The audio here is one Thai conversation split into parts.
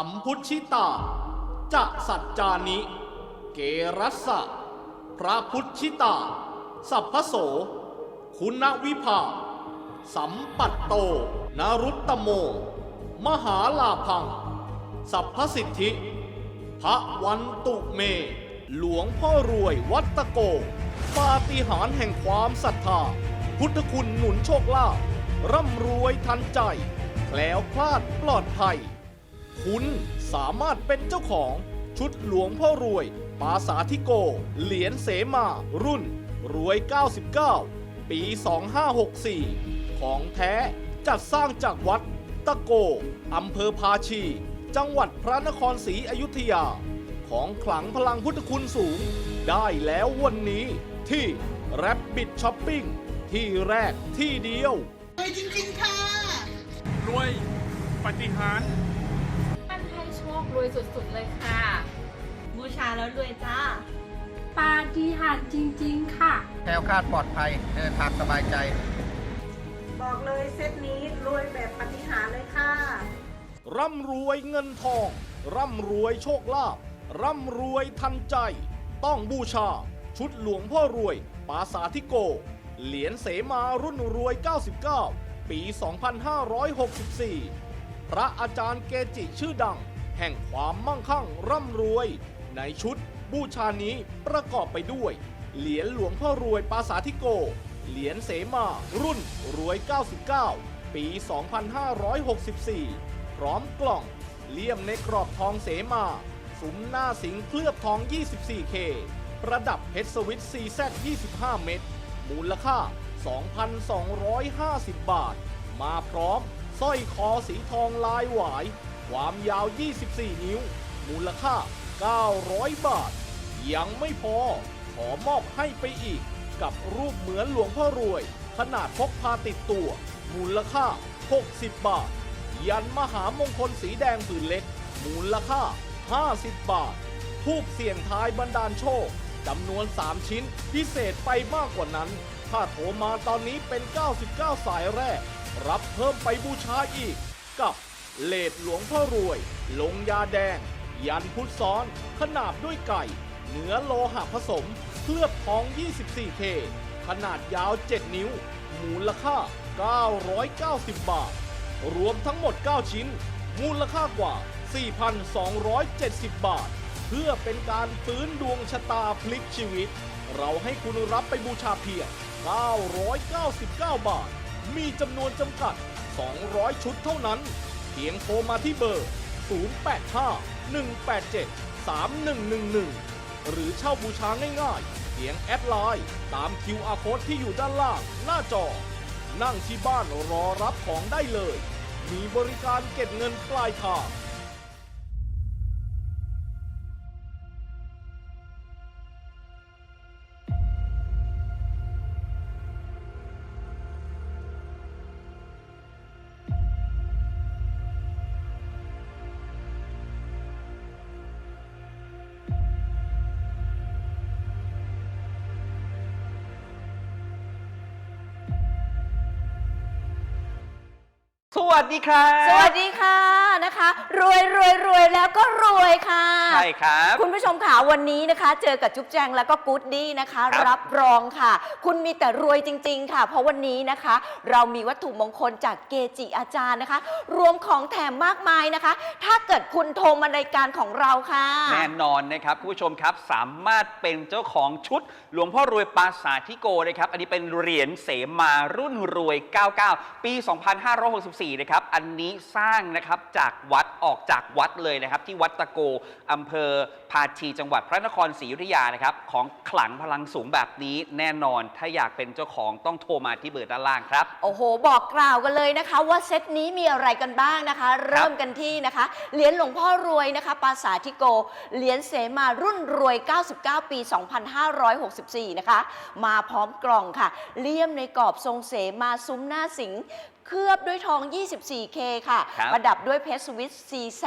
สัมพุทชิตา จะสัจจานิ เกรัสสะพระพุทชิตา สัพพโส คุณวิภา สัมปัตโต นรุตตโม มหาลาพัง สัพพสิทธิ พระวันตุเม หลวงพ่อรวยวัตโก ปาฏิหาริย์แห่งความศรัทธา พุทธคุณหนุนโชคลาภร่ำรวยทันใจ แคล้วคลาดปลอดภัย คุณสามารถเป็นเจ้าของชุดหลวงพ่อรวย ปาสาธิโก เหรียญเสมา รุ่น รวย 99 ปี 2564 ของแท้จัดสร้างจากวัด ตะโก อำเภอพาชี จังหวัดพระนครศรีอยุธยา ของขลังพลังพุทธคุณสูง ได้แล้ววันนี้ที่ Rabbit Shopping ที่แรกที่เดียว รวยจริงๆค่ะ รวยปฏิหารย์มันให้โชค รวยสุดๆเลยค่ะ บูชาแล้วรวยจ้า ปาฏิหาริย์จริงๆค่ะ แคล้วคลาดปลอดภัยเดินทางสบายใจ บอกเลยเซตนี้รวยแบบปาฏิหารย์เลยค่ะ ร่ำรวยเงินทอง ร่ำรวยโชคลาภร่ำรวยทันใจ ต้องบูชา ชุดหลวงพ่อรวย ปาสาธิโก เหรียญเสมารุ่นรวย 99 ปี 2564 พระอาจารย์เกจิชื่อดัง แห่งความมั่งคั่งร่ำรวย ในชุดบูชานี้ประกอบไปด้วย เหรียญหลวงพ่อรวยปาสาธิโก เหรียญเสมารุ่นรวย 99 ปี 2564 พร้อมกล่องเลี่ยมในกรอบทองเสมาสุมหน้าสิงเคลือบทอง 24K ประดับเพชรสวิต CZ 25 เม็ดมูลค่า 2,250 บาท มาพร้อมสร้อยคอสีทองลายหวาย ความยาว 24 นิ้ว มูลค่า 900 บาท ยังไม่พอ ขอมอบให้ไปอีก กับรูปเหมือนหลวงพ่อรวย ขนาดพกพาติดตัว มูลค่า 60 บาท ยันมหามงคลสีแดงผืนเล็ก มูลค่า 50 บาท ทูบเสี่ยงทายบรรดาลโชคจำนวน 3 ชิ้นพิเศษไปมากกว่านั้น ถ้าโทรมาตอนนี้เป็น 99 สายแรก รับเพิ่มไปบูชาอีก กับ เลดหลวงพ่อรวย ลงยาแดง ยันพุทธซ้อน ขนาบด้วยไก่เนื้อโลหะผสม เคลือบทอง 24K ขนาดยาว 7 นิ้ว มูลค่า 990 บาท รวมทั้งหมด 9 ชิ้น มูลค่ากว่า 4,270 บาท เพื่อเป็นการฟื้นดวงชะตาพลิกชีวิต เราให้คุณรับไปบูชาเพียง 999 บาท มีจำนวนจำกัด 200 ชุดเท่านั้น พียงโทรมาที่เบอร์ 085 187 3111 หรือเช่าบูชาง่ายๆ เพียงแอดไลน์ตาม QR code ที่อยู่ด้านล่างหน้าจอ นั่งที่บ้านรอรับของได้เลย มีบริการเก็บเงินปลายทาง วัสดีครับสวัสดีค่ะนะคะ รวยรวยรวยแล้วก็รวยค่ะ ใช่ครับ คุณผู้ชมค่ะวันนี้นะคะ เจอกับจุ๊บแจงแล้วก็กู๊ดดี้นะคะ ครับรับรองค่ะ คุณมีแต่รวยจริง ๆ ค่ะ เพราะวันนี้นะคะ เรามีวัตถุมงคลจากเกจิอาจารย์นะคะ รวมของแถมมากมายนะคะ ถ้าเกิดคุณโทรมารายการของเราค่ะ แน่นอนนะครับคุณผู้ชมครับสามารถเป็นเจ้าของชุด หลวงพ่อรวยปราสาทธิโกนะครับ อันนี้เป็นเหรียญเสมารุ่นรวย 99 ปี 2564นะครับอันนี้สร้างนะครับจากวัดออกจากวัดเลยนะครับ ที่วัดตะโกอำเภอพาชีจังหวัดพระนครศรีอยุธยานะครับ ของขลังพลังสูงแบบนี้แน่นอนถ้าอยากเป็นเจ้าของต้องโทรมาที่เบอร์ด้านล่างครับ โอ้โห บอกกล่าวกันเลยนะคะ ว่าเซตนี้มีอะไรกันบ้างนะคะ เริ่มกันที่นะคะเหรียญหลวงพ่อรวยนะคะปราสาทธิโกเหรียญเสมารุ่นรวย 99 ปี 2564 นะคะ มาพร้อมกล่องค่ะเลี่ยมในกรอบทรงเสมาซุ้มหน้าสิงห์ เคลือบด้วยทอง 24K ค่ะ ครับประดับด้วยเพชรสวิต CZ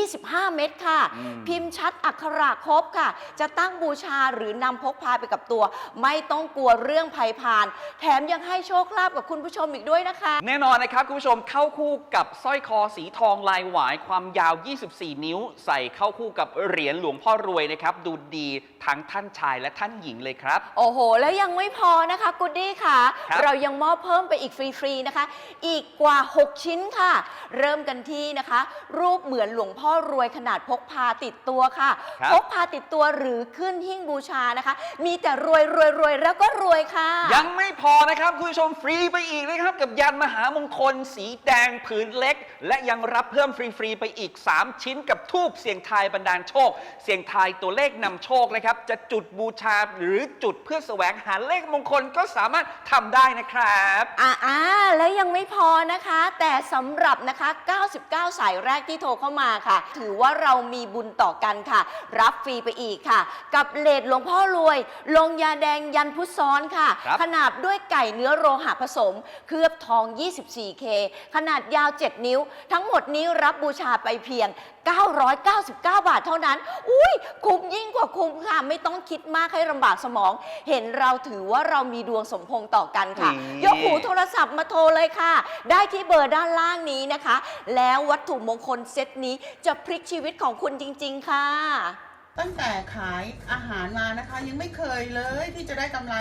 25 เม็ดค่ะ อืม พิมพ์ชัดอักขระครบค่ะ จะตั้งบูชาหรือนำพกพาไปกับตัว ไม่ต้องกลัวเรื่องภัยพาน แถมยังให้โชคลาภกับคุณผู้ชมอีกด้วยนะคะ แน่นอนนะครับ คุณผู้ชมเข้าคู่กับสร้อยคอสีทองลายหวายความยาว 24 นิ้ว ใส่เข้าคู่กับเหรียญหลวงพ่อรวยนะครับ ดูดีทั้งท่านชายและท่านหญิงเลยครับ โอ้โห แล้วยังไม่พอนะคะกุดดี้ค่ะ ครับเรายังมอบเพิ่มไปอีกฟรี ๆ นะคะอีกกว่า 6 ชิ้นค่ะ เริ่มกันที่นะคะ รูปเหมือนหลวงพ่อรวยขนาดพกพาติดตัวค่ะครับพกพาติดตัวหรือขึ้นหิ้งบูชานะคะ มีแต่รวยรวยรวยแล้วก็รวยค่ะ ยังไม่พอนะครับคุณผู้ชมฟรีไปอีกนะครับ กับยันมหามงคล สีแดงผืนเล็ก และยังรับเพิ่มฟรี ๆ ไปอีก 3 ชิ้นกับทูบเสียงทายบรรดาลโชค เสียงทายตัวเลขนำโชคนะครับ จะจุดบูชาหรือจุดเพื่อแสวงหาเลขมงคลก็สามารถทำได้นะครับ อ่าอ่าแล้วยังไม่พอนะคะ แต่สำหรับนะคะ 99 สายแรกที่โทรเข้ามาค่ะ ถือว่าเรามีบุญต่อกันค่ะ รับฟรีไปอีกค่ะ กับเลดหลวงพ่อรวย ลงยาแดงยันพุทธซ้อนค่ะ ครับ ขนาดด้วยไก่เนื้อโลหะผสม เคลือบทอง 24K ขนาดยาว 7 นิ้ว ทั้งหมดนี้รับบูชาไปเพียง999 บาทเท่านั้น อุ้ยคุ้มยิ่งกว่าคุ้มค่ะ ไม่ต้องคิดมากให้ลำบากสมอง เห็นเราถือว่าเรามีดวงสมพงษ์ต่อกันค่ะนี่ยกหูโทรศัพท์มาโทรเลยค่ะ ได้ที่เบอร์ด้านล่างนี้นะคะ แล้ววัตถุมงคลเซตนี้จะพลิกชีวิตของคุณจริง ๆ ค่ะ ตั้งแต่ขายอาหารมานะคะ ยังไม่เคยเลยที่จะได้กำไร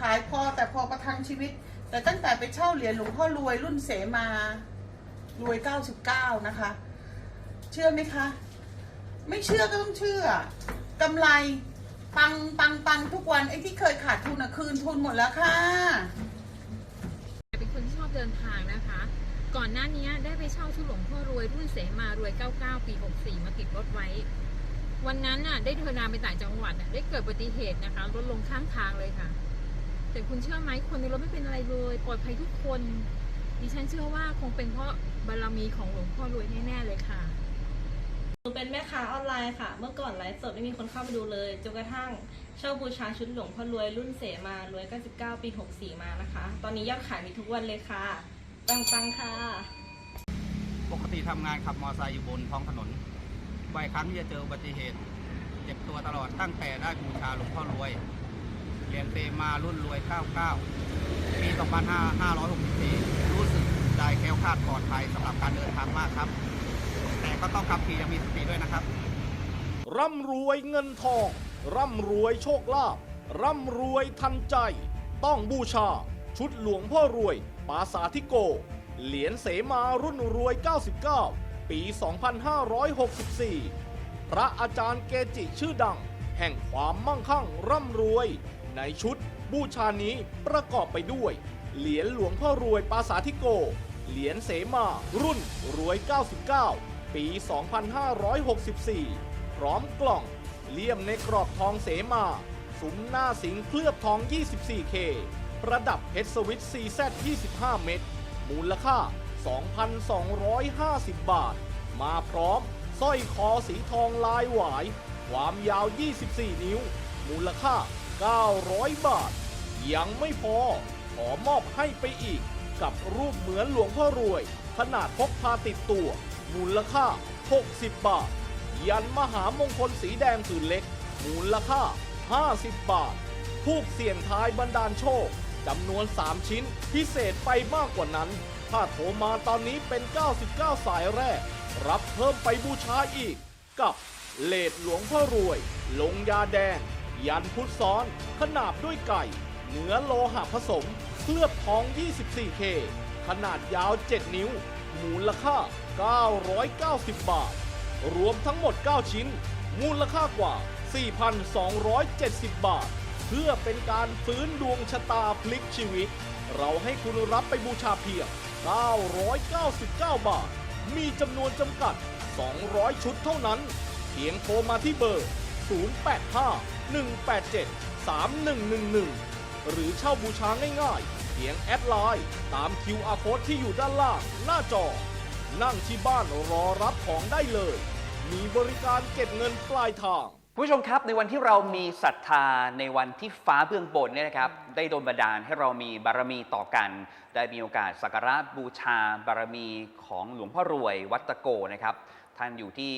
ขายพอแต่พอประทังชีวิต แต่ตั้งแต่ไปเช่าเหรียญหลวงพ่อรวยรุ่นเสมารวย 99 นะคะ เชื่อไหมคะ ไม่เชื่อก็ต้องเชื่อกำไรปังปังปังทุกวันไอ้ที่เคยขาดทุนอะคืนทุนหมดแล้วค่ะ เป็นคนที่ชอบเดินทางนะคะ ก่อนหน้านี้ได้ไปเช่าชุดหลวงพ่อรวยรุ่นเสมารวย 99 ปี 64 มาติดรถไว้ วันนั้นน่ะ ได้เดินาไปต่างจังหวัดได้เกิดอุบัติเหตุนะคะรถลงข้างทางเลยค่ะ แต่คุณเชื่อไหมคนในรถไม่เป็นอะไรเลยปลอดภัยทุกคน ดิฉันเชื่อว่าคงเป็นเพราะบารมีของหลวงพ่อรวยแน่ๆเลยค่ะ หนูเป็นแม่ค้าออนไลน์ค่ะ เมื่อก่อนไลฟ์สดไม่มีคนเข้ามาดูเลย จนกระทั่งเช่าบูชาชุดหลวงพ่อรวยรุ่นเสมารวย99ปี64 มานะคะ ตอนนี้ยอดขายมีทุกวันเลยค่ะปังๆค่ะ ปกติทำงานขับมอเตอร์ไซค์อยู่บนท้องถนนบ่อยครั้งที่จะเจออุบัติเหตุ เจ็บตัวตลอดตั้งแต่ได้บูชาหลวงพ่อรวย เหรียญเซมารุ่นรวย 99 ปี 2564 รู้สึกใจแคล้วคลาดปลอดภัยสำหรับการเดินทางมากครับ แต่ก็ต้องขับขี่อยังมีสติด้วยนะครับ ร่ำรวยเงินทอง ร่ำรวยโชคลาภร่ำรวยทันใจ ต้องบูชา ชุดหลวงพ่อรวย ปาสาธิโก เหรียญเสมารุ่นรวย 99 ปี 2564 พระอาจารย์เกจิชื่อดัง แห่งความมั่งคั่งร่ำรวย ในชุดบูชานี้ประกอบไปด้วย เหรียญหลวงพ่อรวยปาสาธิโก เหรียญเสมารุ่นรวย 99 ปี 2564 พร้อมกล่อง เลี่ยมในกรอบทองเสมา สุมหน้าสิงเคลือบทอง 24K ประดับเพชรสวิต CZ 25 เม็ด มูลค่า 2,250 บาท มาพร้อมสร้อยคอสีทองลายหวาย ความยาว 24 นิ้ว มูลค่า 900 บาท ยังไม่พอ ขอมอบให้ไปอีก กับรูปเหมือนหลวงพ่อรวย ขนาดพกพาติดตัว มูลค่า 60 บาท ยันมหามงคลสีแดงผืนเล็ก มูลค่า 50 บาท ทูกเสี่ยงทายบรรดาลโชคจำนวน 3 ชิ้นพิเศษไปมากกว่านั้น ถ้าโทรมาตอนนี้เป็น 99 สายแรก รับเพิ่มไปบูชาอีก กับเลดหลวงพ่อรวย ลงยาแดง ยันพุทธซ้อน ขนาบด้วยไก่ เนื้อโลหะผสมเคลือบทอง 24K ขนาดยาว 7 นิ้ว มูลค่า 990 บาท รวมทั้งหมด 9 ชิ้น มูลค่ากว่า 4,270 บาท เพื่อเป็นการฟื้นดวงชะตาพลิกชีวิต เราให้คุณรับไปบูชาเพียง 999 บาท มีจำนวนจำกัด 200 ชุดเท่านั้น เพียงโทรมาที่เบอร์ 085 187 3111 หรือเช่าบูชาง่ายๆ เพียงแอดไลน์ตาม QR code ที่อยู่ด้านล่างหน้าจอ นั่งที่บ้านรอรับของได้เลย มีบริการเก็บเงินปลายทาง คุณผู้ชมครับในวันที่เรามีศรัทธาในวันที่ฟ้าเบื้องบนเนี่ยนะครับ ได้โดนบันดาลให้เรามีบารมีต่อกัน ได้มีโอกาสสักการะบูชาบารมีของหลวงพ่อรวยวัดตะโกนะครับ ท่านอยู่ที่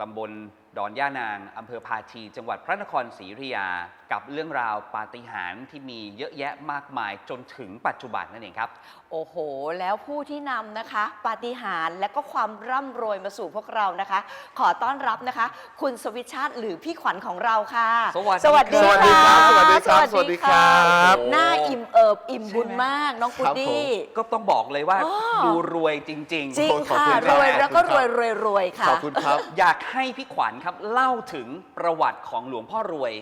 ตำบลดอนย่านางอำเภอพาชีจังหวัดพระนครศรีอยุธยา กับเรื่องราวปาฏิหาริย์ที่มีเยอะแยะมากมายจนถึงปัจจุบันนั่นเองครับ โอ้โห แล้วผู้ที่นำนะคะ ปาฏิหาริย์และก็ความร่ำรวยมาสู่พวกเรานะคะ ขอต้อนรับนะคะ คุณสวิชชาติหรือพี่ขวัญของเราค่ะ สวัสดีสวัสดีสวัสดีค่ะครับสวัสดีครับสวัสดีครับหน้าอิ่มเอิบอิ่มบุญมากน้องกุดครับผมดี้ก็ต้องบอกเลยว่าอ๋อดูรวยจริงจริงขอบค่ะคุณครรับวยแล้วก็ขอบรคุวยณครับรวยรวยค่ะขอบคุณครับอยากให้พี่ขวัญครับเล่าถึงประวัติของหลวงพ่อรวย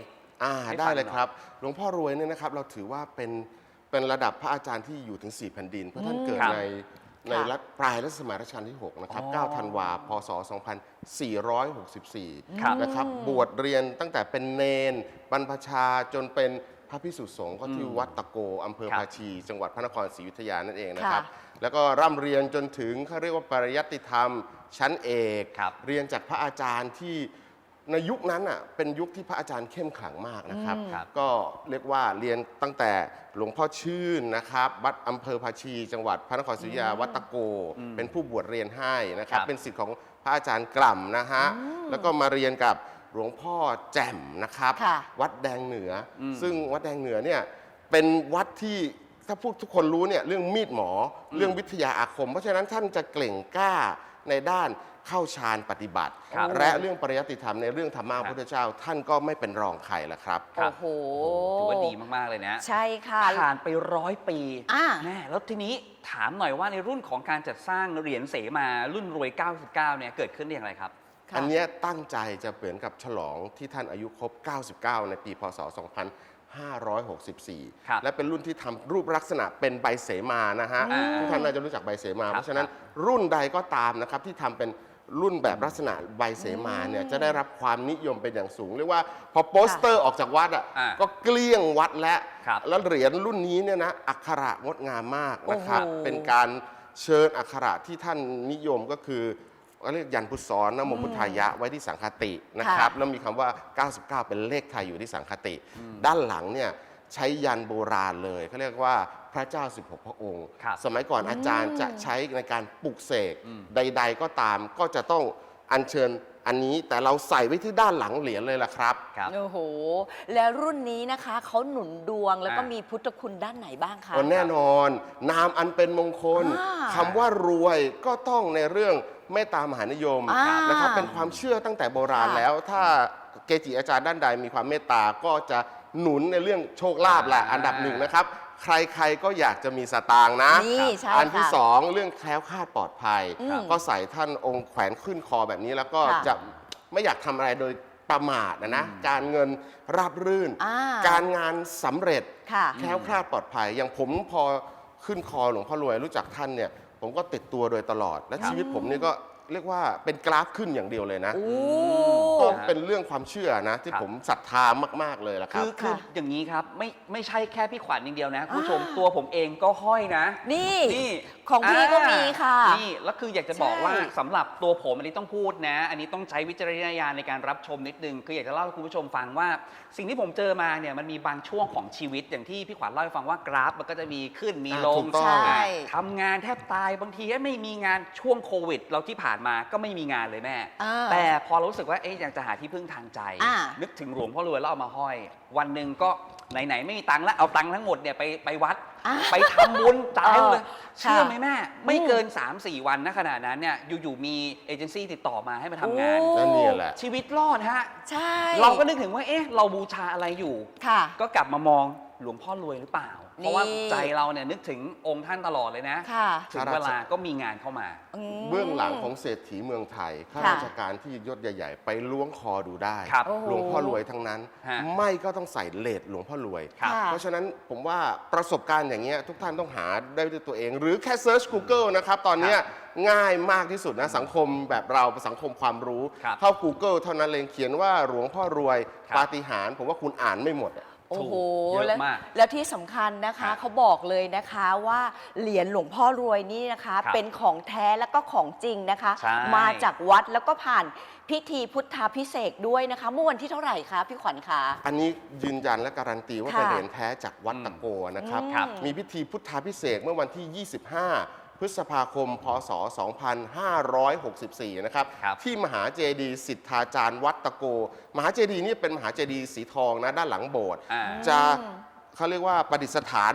อ่าให้ฟังได้เลยหน่อยครับ หลวงพ่อรวยเนี่ยนะครับเราถือว่าเป็นเป็นระดับพระอาจารย์ที่อยู่ถึง 4 แผ่นดิน เพราะท่านเกิดครับในในค่ะรัฐปลายรัชสมัยรัชกาลที่ 6 นะครับ อ๋อ9 ธันวาพศ2464ครับนะครับ บวชเรียนตั้งแต่เป็นเนน บรรพชาจนเป็น พระพิสุสงฆ์ก็ที่วัดตะโกอำเภอครับภาชี จังหวัดพระนครศรีอยุธยานั่นเองนะครับค่ะแล้วก็ร่ำเรียนจนถึงเขาเรียกว่าปริยัติธรรมชั้นเอกครับเรียนจากพระอาจารย์ที่ในยุคนั้นอะเป็นยุคที่พระอาจารย์เข้มขลังมากนะครับครับ ก็เรียกว่าเรียนตั้งแต่หลวงพ่อชื่นนะครับวัดอำเภอภาชี จังหวัดพระนครศรีอยุธยาวัดตะโก เป็นผู้บวชเรียนให้นะครับครับเป็นสิทธิ์ของพระอาจารย์กล่ำนะฮะแล้วก็มาเรียนกับ หลวงพ่อแจ่มนะครับ ค่ะ วัดแดงเหนืออม ซึ่งวัดแดงเหนือเนี่ยเป็นวัดที่ถ้าพูดทุกคนรู้เนี่ยเรื่องมีดหมออเรื่องวิทยาอาคม เพราะฉะนั้นท่านจะเก่งกล้าในด้านเข้าฌานปฏิบัติ ครับและเรื่องปริยัติธรรมในเรื่องธรรมะพระพุทธเจ้า ท่านก็ไม่เป็นรองใครละครับ ครับ โอ้โหถือว่าดีมาก ๆ เลยนะ ใช่ค่ะ ผ่านไปร้อยปีอ่าแม่แล้วทีนี้ถามหน่อยว่าในรุ่นของการจัดสร้างเหรียญเสมารุ่นรวย 99 เนี่ย เกิดขึ้นได้อย่างไรครับค่ะ อันเนี้ยตั้งใจจะเหมือนกับฉลองที่ท่านอายุครบ 99 ในปีพศ 2564ครับและเป็นรุ่นที่ทำรูปลักษณะเป็นใบเสมานะฮะอืมทุกท่านน่าจะรู้จักใบเสมาครับเพราะฉะนั้นรุ่นใดก็ตามนะครับที่ทำเป็นรุ่นแบบลักษณะใบเสมาเนี่ยจะได้รับความนิยมเป็นอย่างสูง เรียกว่าพอโปสเตอร์ออกจากวัดอะอ่าก็เกลี้ยงวัดแล้วครับแล้วเหรียญรุ่นนี้เนี่ยนะอักขระงดงามมากนะครับโอ้โหเป็นการเชิญอักขระที่ท่านนิยมก็คือ เรียกยันพุทธรนะโมพุทธายะไว้ที่สังคตินะครับแล้วมีคำว่า 99 เป็นเลขไทยอยู่ที่สังคติ ด้านหลังเนี่ยใช้ยันโบราณเลยเขาเรียกว่าพระเจ้า 16 พระองค์ครับสมัยก่อนอาจารย์จะใช้ในการปลุกเสกอืมใด ๆ ก็ตามก็จะต้องอัญเชิญอันนี้แต่เราใส่ไว้ที่ด้านหลังเหรียญเลยล่ะครับครับโอ้โห แล้วรุ่นนี้นะคะเขาหนุนดวงแล้วก็อ่ามีมีพุทธคุณด้านไหนบ้างคะก็แน่นอน นามอันเป็นมงคลอ่าคำว่ารวยก็ต้องในเรื่อง เมตตามหานิยมอ่านนะครับเป็นความเชื่อตั้งแต่โบราณค่ะ แล้ว ถ้าเกจิอาจารย์ด้านใดมีความเมตตาก็จะหนุนในเรื่องโชคลาภแหละอ่าอันดับหนึ่งนะครับ ใครๆก็อยากจะมีสตางค์นะ นี่ใช่อันที่ค่ะ สองเรื่องแคล้วคลาดปลอดภัย อืมก็ใส่ท่านองค์แขวนขึ้นคอแบบนี้แล้วก็ค่ะจะไม่อยากทำอะไรโดยประมาทนะนะ การเงินราบรื่น อ่า การงานสำเร็จ ค่ะ แคล้วคลาดปลอดภัย อย่างผมพอขึ้นคอหลวงพ่อรวยรู้จักท่านเนี่ย ผมก็ติดตัวโดยตลอด และครับชีวิตผมนี่ก็เรียกว่าเป็นกราฟขึ้นอย่างเดียวเลยนะ โอ้ ก็เป็นเรื่องความเชื่อนะ ที่ครับ ผมศรัทธามาก ๆ เลยละครัคืบ อคือค่ะอย่างนี้ครับ ไม่ไม่ใช่แค่พี่ขวัญอย่างเดียวนะคุณผู้ชมอ่า ตัวผมเองก็ห้อยนะ นี่ นี่ ของพี่ก็มีค่ะ นี่แล้วคืออยากจะบอกใช่ว่าสำหรับตัวผมอันนี้ต้องพูดนะ อันนี้ต้องใช้วิจารณญาณในการรับชมนิดนึง คืออยากจะเล่าให้คุณผู้ชมฟังว่า สิ่งที่ผมเจอมาเนี่ยมันมีบางช่วงของชีวิต อย่างที่พี่ขวัญเล่าให้ฟังว่ากราฟมันก็จะมีขึ้นมีลอ่างถูกต้องใช่ทำงานแทบตายบางทีไม่มีงานช่วงโควิด เราที่ผ่านมาก็ไม่มีงานเลยแม่อ่าแต่พอเรารู้สึกว่าเอ๊ะอยากจะหาที่พึ่งทางใจอ่านึกถึงหลวงพ่อรวยแล้วเอามาห้อย วันหนึ่งก็ ไหนๆไม่มีตังค์แล้วเอาตังค์ทั้งหมดเนี่ยไปไปวัด อะ ไปทำบุญจ่ายเลยเออเชื่อค่ะไหมแม่ ไม่เกิน 3-4 วันนะขณะนั้นเนี่ยอยู่ๆมีเอเจนซี่ติดต่อมาให้มาทำงาน โอ้ นั่นเนี่ยแหละ ชีวิตรอดฮะ ใช่เราก็นึกถึงว่าเอ๊ะเราบูชาอะไรอยู่ ค่ะ ก็กลับมามอง หลวงพ่อรวยหรือเปล่า เพราะว่านี่ใจเราเนี่ยนึกถึงองค์ท่านตลอดเลยนะ ค่ะ ถึงเวลาก็มีงานเข้ามามเบื้องหลังของเศรษฐีเมืองไทยข้าค่ะราชการที่ยศใหญ่ ๆ ไปล้วงคอดูได้ ครับโอ้โห หลวงพ่อรวยทั้งนั้น ฮะ ไม่ก็ต้องใส่เลดหลวงพ่อรวย ครับ ค่ะ เพราะฉะนั้นผมว่าประสบการณ์อย่างเงี้ยทุกท่านต้องหาได้ด้วยตัวเอง หรือแค่เซิร์ช Google นะครับ ตอนเนี้ยง่ายมากที่สุดนะสังคมแบบเราสังคมความรู้ ครับเข้า Google เท่านั้นเลยเขียนว่าหลวงพ่อรวยครับ ปาฏิหาริย์ผมว่าคุณอ่านไม่หมดอะ โอ้โหเยอะแล้วมาก แล้วที่สำคัญนะคะครับเขาบอกเลยนะคะว่าเหรียญหลวงพ่อรวยนี่นะคะ ครับเป็นของแท้แล้วก็ของจริงนะคะ ใช่ มาจากวัดแล้วก็ผ่านพิธีพุทธาพิเศษกด้วยนะคะเมื่อวันที่เท่าไหร่คะพี่ขวัญคะ อันนี้ยืนยันและการันตีว่าค่ะเป็นเหรียญแท้จากวัดตะโกนะครับครับ มีพิธีพุทธาพิเศษกเมื่อวันที่ 25 พฤษภาคม พศ 2564 นะครับ ครับ ที่มหาเจดีย์สิทธาจารย์วัดตะโก มหาเจดีย์นี่เป็นมหาเจดีย์สีทองนะด้านหลังโบสถ์ อ่า จะเขาเรียกว่าประดิษฐาน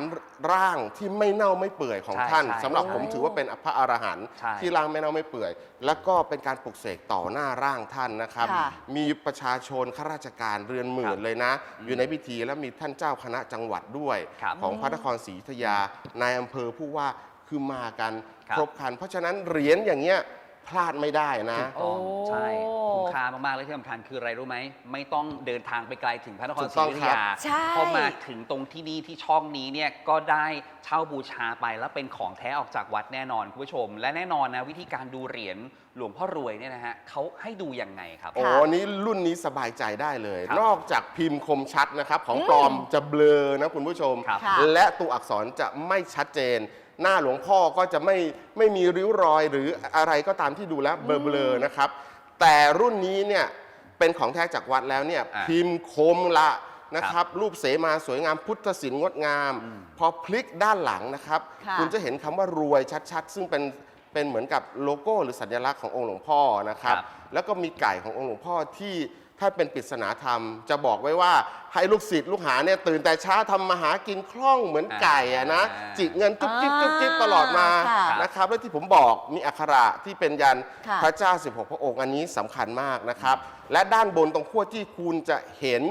ร่างที่ไม่เน่าไม่เปื่อยของใช่ท่านใช่สำหรับผมโอ้ถือว่าเป็นพระอรหันต์ใช่ ที่ร่างไม่เน่าไม่เปื่อย แล้วก็เป็นการปลุกเสกต่อหน้าร่างท่านนะครับ ค่ะ มีประชาชนข้าราชการเรือนหมื่นเลยนะ อยู่ในพิธีแล้วมีท่านเจ้าคณะจังหวัดด้วย ครับ ของพระนครศรีอยุธยา นายอำเภอผู้ว่า คือมากันครับ ครบครัน เพราะฉะนั้นเหรียญอย่างเงี้ยพลาดไม่ได้นะ ถูกต้องโอ้ ใช่คุ้มค่ามากๆและที่สำคัญคืออะไรรู้ไหม ไม่ต้องเดินทางไปไกลถึงพระนครถูศกรีต้องอยุธครับยาใช่ พอมาถึงตรงที่นี่ที่ช่องนี้เนี่ยก็ได้เช่าบูชาไปแล้วเป็นของแท้ออกจากวัดแน่นอนคุณผู้ชม และแน่นอนนะวิธีการดูเหรียญหลวงพ่อรวยเนี่ยนะฮะเขาให้ดูยังไงครับ โอ้นี้รุ่นนี้สบายใจได้เลย ครับนอกจากพิมพ์คมชัดนะครับ ของปลอมจะเบลอนะคุณผู้ชมครับค่ะ และตัวอักษรจะไม่ชัดเจน หน้าหลวงพ่อก็จะไม่ไม่มีริ้วรอยหรืออะไรก็ตามที่ดูแล้วเบลอๆนะครับ แต่รุ่นนี้เนี่ยเป็นของแท้จากวัดแล้วเนี่ยอ่าพิมพ์คมละนะครับ รูปเสมาสวยงามพุทธศิลป์งดงามอืมพอพลิกด้านหลังนะครับค่ะ ณจะเห็นคำว่ารวยชัดๆ ซึ่งเป็นเป็นเหมือนกับโลโก้หรือสัญลักษณ์ขององค์หลวงพ่อนะครับ ครับ แล้วก็มีไก่ขององค์หลวงพ่อที่ ถ้าเป็นปริศนาธรรมจะบอกไว้ว่าให้ลูกศิษย์ลูกหาเนี่ยตื่นแต่เช้าทำมาหากินคล่องเหมือนไก่อะนะอ่าจิกเงินจุ๊บจิ๊บจุ๊บจิ๊บตลอดมาค่ะนะครับแล้วที่ผมบอกมีอักขระที่เป็นยันค่ะ พระเจ้า 16 พระองค์อันนี้สำคัญมากนะครับ และด้านบนตรงขั้วที่คุณจะเห็น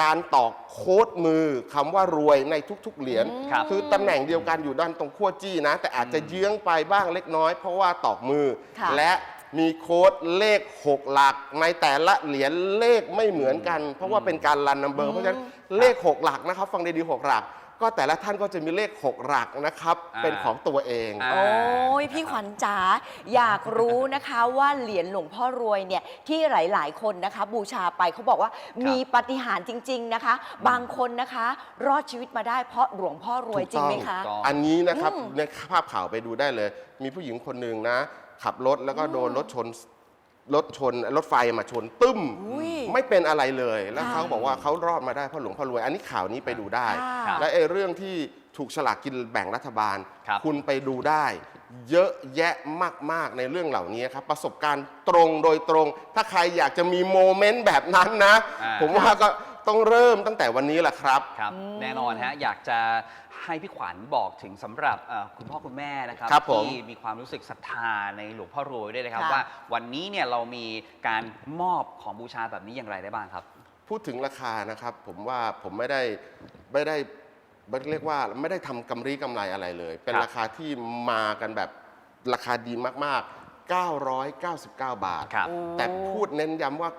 การตอกโค้ดมือคำว่ารวยในทุกๆเหรียญครับคือตำแหน่งเดียวกันอยู่ด้านตรงขั้วจี้นะ แต่อาจจะเยื้องไปบ้างเล็กน้อยเพราะว่าตอกมือ ค่ะ และ มีโค้ดเลข 6 หลัก ในแต่ละเหรียญเลขไม่เหมือนกัน เพราะว่าเป็นการรันนัมเบอร์เพราะฉะนั้นเลข 6 หลักนะครับฟังดีๆ6หลัก ก็แต่ละท่านก็จะมีเลข 6 หลักนะครับ อ่า เป็นของตัวเองอ่าโอ้ยพี่ขวัญจ๋าอยากรู้นะคะว่าเหรียญหลวงพ่อรวยเนี่ยที่หลายๆ คนนะคะ บูชาไปเขาบอกว่ามีปาฏิหาริย์จริง ๆนะคะ บางคนนะคะ รอดชีวิตมาได้เพราะหลวงพ่อรวยจริงไหมคะ ถูกต้อง อันนี้นะครับอืมในภาพข่าวไปดูได้เลย มีผู้หญิงคนหนึ่งนะ ขับรถแล้วก็โดนรถชนรถชนรถไฟมาชนตึ้ม อุ้ยไม่เป็นอะไรเลย แล้วค่ะเขาบอกว่าเขารอดมาได้เพราะหลวงพ่อรวย อันนี้ข่าวนี้ไปดูได้ ค่ะ และไอ้เรื่องที่ถูกฉลากกินแบ่งรัฐบาลครับ ณไปดูได้ เยอะแยะมากๆในเรื่องเหล่านี้ครับ ประสบการณ์ตรงโดยตรง ถ้าใครอยากจะมีโมเมนต์แบบนั้นนะ อ่า ผมว่าก็ ต้องเริ่มตั้งแต่วันนี้แหละครับ ครับแน่นอนฮะอยากจะให้พี่ขวัญบอกถึงสำหรับเอ่อคุณพ่อคุณแม่นะครับครับผมที่มีความรู้สึกศรัทธาในหลวงพ่อรวยด้วยนะครับ ค่ะ ว่าวันนี้เนี่ยเรามีการมอบของบูชาแบบนี้อย่างไรได้บ้างครับ พูดถึงราคานะครับ ผมว่าผมไม่ได้ไม่ได้เรียกว่าไม่ได้ทำกำไรกำไรอะไรเลย เป็นครับราคาที่มากันแบบราคาดีมากๆ 999 บาท ครับ แต่พูดเน้นย้ำว่า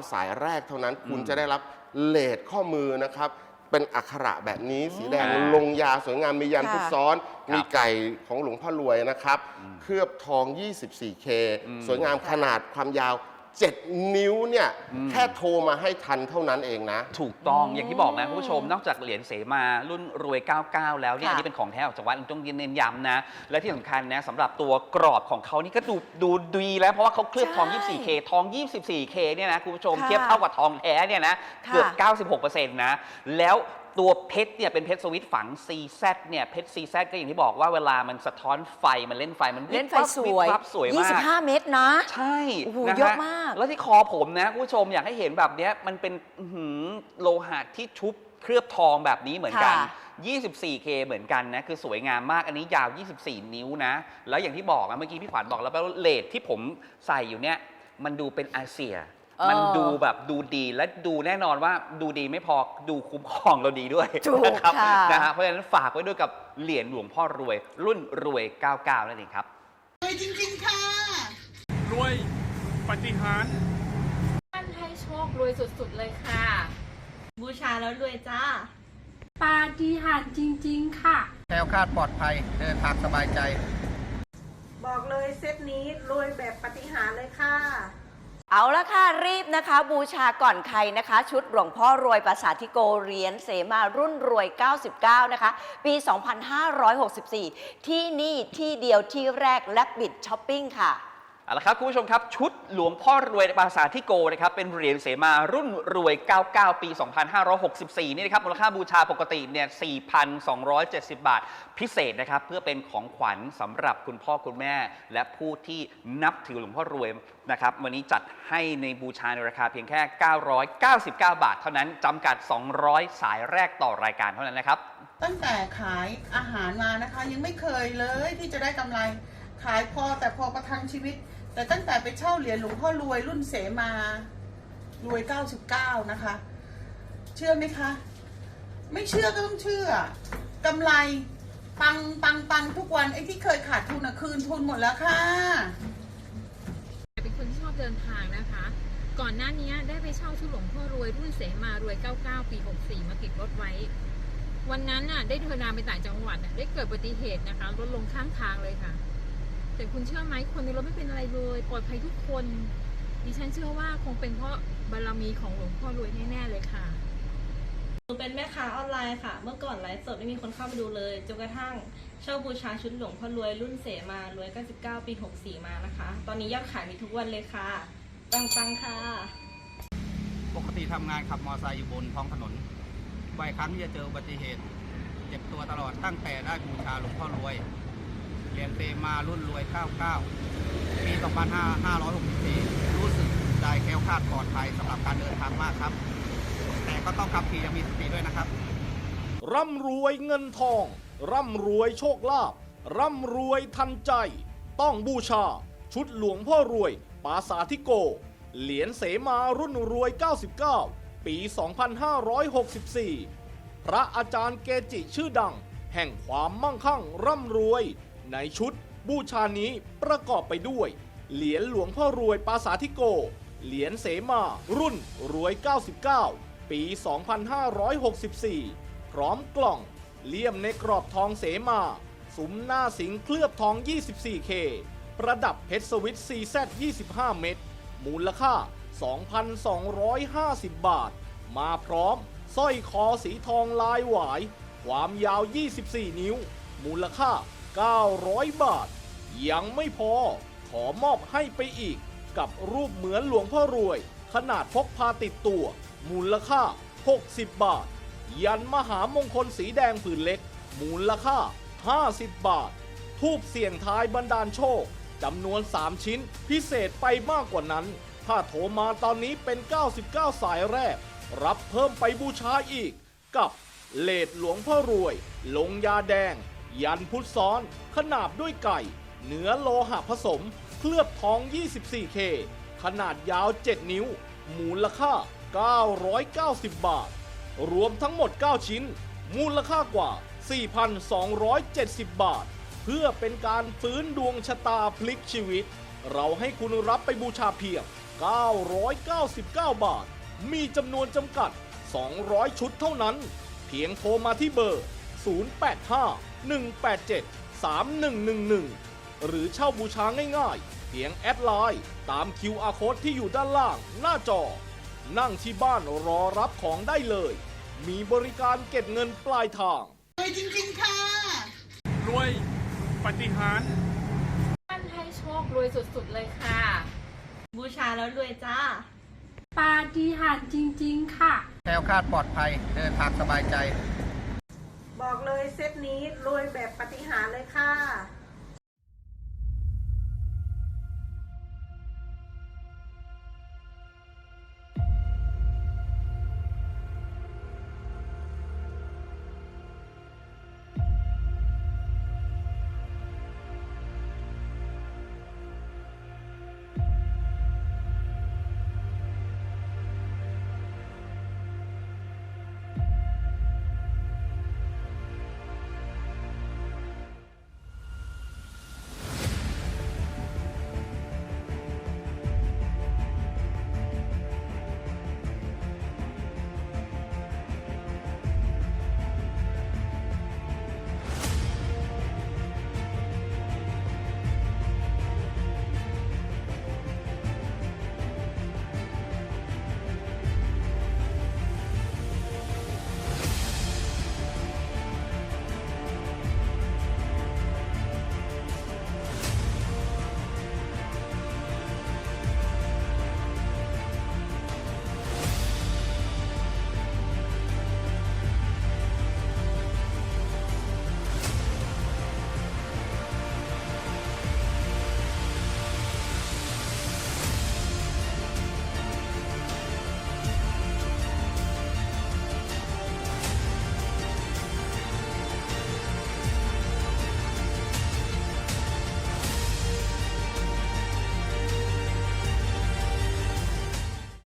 99 สายแรกเท่านั้น คุณอืมจะได้รับ เลทข้อมือนะครับ เป็นอักขระแบบนี้สีแดงอ่าลงยาสวยงามมียันค่ะพุทธซ้อน ครับมีไก่ของหลวงพ่อรวยนะครับอืมเคลือบทอง 24K อืมสวยงามขนาดความยาว 7 นิ้วเนี่ยอืมแค่โทรมาให้ทันเท่านั้นเองนะ ถูกต้องอย่างที่บอกนะคุณผู้ชมนอกจากเหรียญเสมารุ่นรวย 99 แล้วเนี่ยค่ะอันนี้เป็นของแท้ออกจากวัดต้องเน้นย้ำนะ และที่สำคัญนะสำหรับตัวกรอบของเขานี่ก็ดูดูดีแล้วเพราะว่าเขาเคลือบทองใช่ 24K ทอง 24K เนี่ยนะคุณผู้ชมค่ะเทียบเท่ากับทองแท้เนี่ยนะค่ะเกือบ 96%นะแล้ว ตัวเพชรเนี่ยเป็นเพชรสวิตช์ฝัง CZ เนี่ยเพชร CZ ก็อย่างที่บอกว่าเวลามันสะท้อนไฟมันเล่นไฟมันเล่นไฟวิบสวิบวยวับสวยมาก 25 เมตรนะ ใช่โอ้โหนะฮเยอะมาก แล้วที่คอผมนะคุณผู้ชมอยากให้เห็นแบบเนี้ยมันเป็นอื้อหือโลหะที่ชุบเคลือบทองแบบนี้เหมือนกัน ค่ะ 24K เหมือนกันนะคือสวยงามมากอันนี้ยาว 24 นิ้วนะ แล้วอย่างที่บอกอะเมื่อกี้พี่ขวัญบอกแล้วว่าเลทที่ผมใส่อยู่เนี่ยมันดูเป็นอาเซีย เออมันดูแบบดูดีและดูแน่นอนว่าดูดีไม่พอดูคุ้มครองเราดีด้วยถูกนะครับค่ะ นะฮะเพราะฉะนั้นฝากไว้ด้วยกับเหรียญหลวงพ่อรวย รุ่นรวย 99 นั่นเองครับ รวยจริงๆค่ะ รวยปาฏิหารย์ท่านให้โชครวยสุดๆเลยค่ะ บูชาแล้วรวยจ้า ปาฏิหาริย์จริง ๆ ค่ะ แคล้วคลาดปลอดภัย เดินทางสบายใจ บอกเลยเซตนี้รวยแบบปาฏิหารย์เลยค่ะ เอาละค่ะ รีบนะคะ บูชาก่อนใครนะคะ ชุดหลวงพ่อรวยภาษาธิโกเหรียญเสมารุ่นรวย 99 นะคะ ปี 2564 ที่นี่ที่เดียวที่แรกและบิดช้อปปิ้งค่ะ เอาละครับคุณผู้ชมครับชุดหลวงพ่อรวยภาษาที่โกนะครับเป็นเหรียญเสมารุ่นรวย 99 ปี 2564 นี่นะครับมูลค่าบูชาปกติเนี่ย 4,270 บาท พิเศษนะครับเพื่อเป็นของขวัญสำหรับคุณพ่อคุณแม่ และผู้ที่นับถือหลวงพ่อรวยนะครับวันนี้จัดให้ในบูชาในราคาเพียงแค่ 999 บาท เท่านั้นจำกัด 200 สายแรกต่อรายการเท่านั้นนะครับ ตั้งแต่ขายอาหารมานะคะ ยังไม่เคยเลยที่จะได้กำไรขายพอแต่พอประทังชีวิต แต่ตั้งแต่ไปเช่าเหรียญหลวงพ่อรวยรุ่นเสมารวย 99 นะคะ เชื่อไหมคะ ไม่เชื่อก็ต้องเชื่อกำไรปังปังปังทุกวันไอ้ที่เคยขาดทุนอะคืนทุนหมดแล้วค่ะ เป็นคนที่ชอบเดินทางนะคะ ก่อนหน้านี้ได้ไปเช่าชุดหลวงพ่อรวยรุ่นเสมารวย 99 ปี 64 มาติดรถไว้ วันนั้นน่ะได้เดินทางไปต่างจังหวัดได้เกิดอุบัติเหตุนะคะรถลงข้างทางเลยค่ะ แต่คุณเชื่อไหมคนในรถไม่เป็นอะไรเลยปลอดภัยทุกคน ดิฉันเชื่อว่าคงเป็นเพราะบารมีของหลวงพ่อรวยแน่ๆเลยค่ะหนูเป็นแม่ค้าออนไลน์ค่ะ เมื่อก่อนไลฟ์สดไม่มีคนเข้ามาดูเลยจนกระทั่งเช่าบูชาชุดหลวงพ่อรวยรุ่นเสมารวย99ปี64มานะคะ ตอนนี้ยอดขายมีทุกวันเลยค่ะปังๆค่ะ ปกติทำงานขับมอเตอร์ไซค์อยู่บนท้องถนน บ่อยครั้งที่จะเจออุบัติเหตุ เจ็บตัวตลอดตั้งแต่ได้บูชาหลวงพ่อรวย เหรียญเซมารุ่นรวย 99 ปี 2564 รู้สึกใจแค้วคลาดปลอดภัยสำหรับการเดินทางมากครับ แต่ก็ต้องขับขี่อยังมีสติด้วยนะครับ ร่ำรวยเงินทอง ร่ำรวยโชคลาภร่ำรวยทันใจ ต้องบูชา ชุดหลวงพ่อรวย ปาสาธิโก เหรียญเสมารุ่นรวย 99 ปี 2564 พระอาจารย์เกจิชื่อดัง แห่งความมั่งคั่งร่ำรวย ในชุดบูชานี้ประกอบไปด้วย เหรียญหลวงพ่อรวยปาสาธิโก เหรียญเสมา รุ่นรวย 99 ปี 2564 พร้อมกล่อง เลี่ยมในกรอบทองเสมา สุมหน้าสิงเคลือบทอง 24K ประดับเพชรสวิต CZ 25 เม็ดมูลค่า 2,250 บาท มาพร้อมสร้อยคอสีทองลายหวาย ความยาว 24 นิ้ว มูลค่า 900 บาท ยังไม่พอ ขอมอบให้ไปอีก กับรูปเหมือนหลวงพ่อรวย ขนาดพกพาติดตัว มูลค่า 60 บาท ยันมหามงคลสีแดงผืนเล็ก มูลค่า 50 บาท ทูบเสี่ยงทายบันดาลโชคจำนวน 3 ชิ้น พิเศษไปมากกว่านั้น ถ้าโทรมาตอนนี้เป็น 99 สายแรก รับเพิ่มไปบูชาอีก กับเลดหลวงพ่อรวย ลงยาแดง ยันพุทธซ้อน ขนาบด้วยไก่เนื้อโลหะผสม เคลือบทอง 24K ขนาดยาว 7 นิ้ว มูลค่า 990 บาท รวมทั้งหมด 9 ชิ้น มูลค่ากว่า 4,270 บาท เพื่อเป็นการฟื้นดวงชะตาพลิกชีวิต เราให้คุณรับไปบูชาเพียง 999 บาท มีจำนวนจำกัด 200 ชุดเท่านั้น เพียงโทรมาที่เบอร์ 085 187 3111 หรือเช่าบูชาง่ายๆ เพียงแอดไลน์ตาม QR code ที่อยู่ด้านล่างหน้าจอ นั่งที่บ้านรอรับของได้เลย มีบริการเก็บเงินปลายทาง รวยจริงๆค่ะ รวยปฏิหารท่านให้โชครวยสุดๆเลยค่ะ บูชาแล้วรวยจ้า ปาฏิหาริย์จริง ๆ ค่ะ แคล้วคลาดปลอดภัย เดินทางสบายใจ บอกเลยเซตนี้รวยแบบปฏิหารเลยค่ะ